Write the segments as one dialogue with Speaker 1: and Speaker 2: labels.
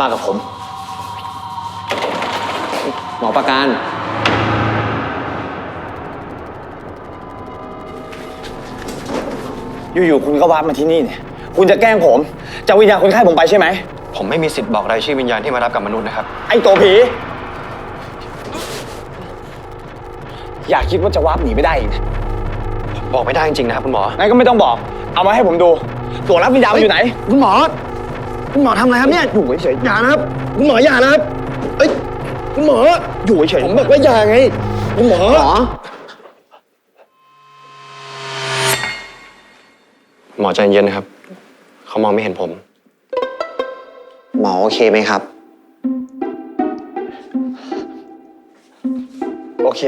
Speaker 1: มากับผม หมอประการ
Speaker 2: อยู่ๆคุณก็วาร์ปมาที่นี่เนี่ย คุณจะแกล้งผม จะเอาวิญญาณคนไข้ผมไปใช่ไหม
Speaker 1: ผมไม่มีสิทธิ์บอกรายชื่อวิญญาณที่มารับกับมนุษย์นะครับ
Speaker 2: ไอ้ตัวผี อย่าคิดว่าจะวาร์ปหนีไม่ได้อีกนะ
Speaker 1: บอกไม่ได้จริงๆนะครับคุณหมอ
Speaker 2: งั้นก็ไม่ต้องบอก เอามาให้ผมดู ตัวรับวิญญาณมันอยู่ไหน
Speaker 1: คุณหมอ คุณหมอทำอะไรครับเนี่ย
Speaker 2: อยู่เฉย
Speaker 1: อย่านะครับ คุณหมออย่านะครับ เอ้ย คุณหมอ
Speaker 2: ๆอยู่เฉยๆ
Speaker 1: ผมบอกว่าอย่าไง คุณหมอ หมอ หมอใจเย็นนะครับ เขามองไม่เห็นผม หมอโอเคไหมครับ
Speaker 2: โอเค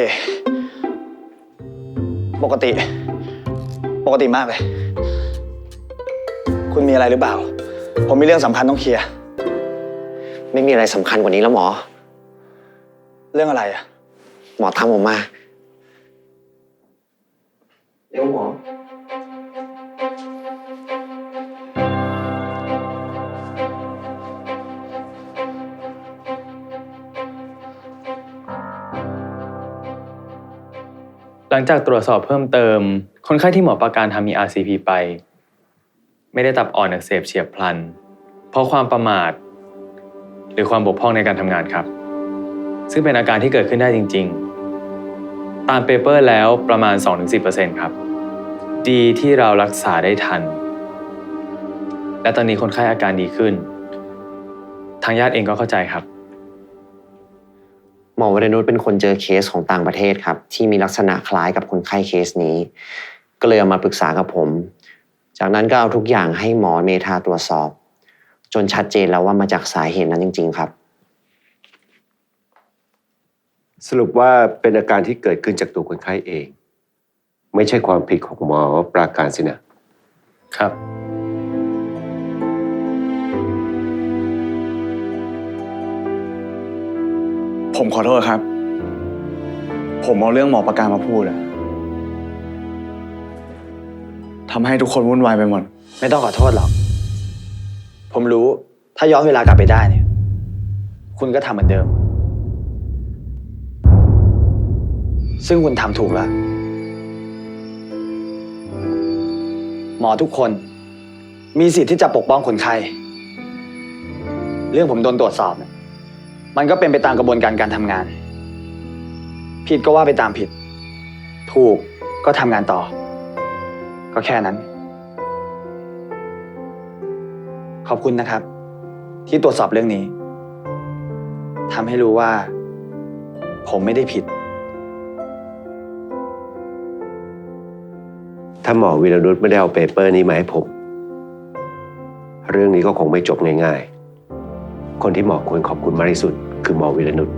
Speaker 2: ปกติ ปกติมากเลย คุณมีอะไรหรือเปล่า ผมมีเรื่องสำคัญต้องเคลียร์
Speaker 1: ไม่มีอะไรสำคัญกว่านี้แล้วหมอ
Speaker 2: เรื่องอะไรอะ
Speaker 1: หมอทำผมมา เร็วหมอ
Speaker 3: หลังจากตรวจสอบเพิ่มเติม คนไข้ที่หมอประการทำมี RCP ไป ไม่ได้ตับอ่อนอักเสบเฉียบพลัน เพราะความประมาท หรือความบกพร่องในการทำงานครับ ซึ่งเป็นอาการที่เกิดขึ้นได้จริง ๆ ตามเปเปอร์แล้วประมาณ 2-10%ครับดีที่เรารักษาได้ทัน และตอนนี้คนไข้อาการดีขึ้น ทางญาติเองก็เข้าใจครับ
Speaker 4: หมอวรนุชเป็นคนเจอเคสของต่างประเทศครับ ที่มีลักษณะคล้ายกับคนไข้เคสนี้ ก็เลยเอามาปรึกษากับผม จากนั้นก็เอาทุกอย่างให้หมอเมธาตรวจสอบ จนชัดเจนแล้วว่ามาจากสาเหตุนั้นจริง ๆ ครับ
Speaker 5: สรุปว่าเป็นอาการที่เกิดขึ้นจากตัวคนไข้เอง ไม่ใช่ความผิดของหมอปราการสินะ
Speaker 3: ครับ
Speaker 2: ผมขอโทษครับ ผมเอาเรื่องหมอประการมาพูดอะ ทำให้ทุกคนวุ่นวายไปหมด ไม่ต้องขอโทษหรอก ผมรู้ถ้าย้อนเวลากลับไปได้เนี่ย คุณก็ทำเหมือนเดิม ซึ่งคุณทำถูกแล้ว หมอทุกคนมีสิทธิ์ที่จะปกป้องคนไข้เรื่องผมโดนตรวจสอบเนี่ยมันก็เป็นไปตามกระบวนการการทำงาน ผิดก็ว่าไปตามผิด ถูกก็ทำงานต่อ ก็แค่นั้น ขอบคุณนะครับ ที่ตรวจสอบเรื่องนี้ทำให้รู้ว่า ผมไม่ได้ผิด
Speaker 5: ถ้าหมอวีรนุชไม่ได้เอาเปเปอร์นี้มาให้ผม เรื่องนี้ก็คงไม่จบง่ายๆ คนที่หมอควรขอบคุณมากที่สุด คือหมอวีรนุช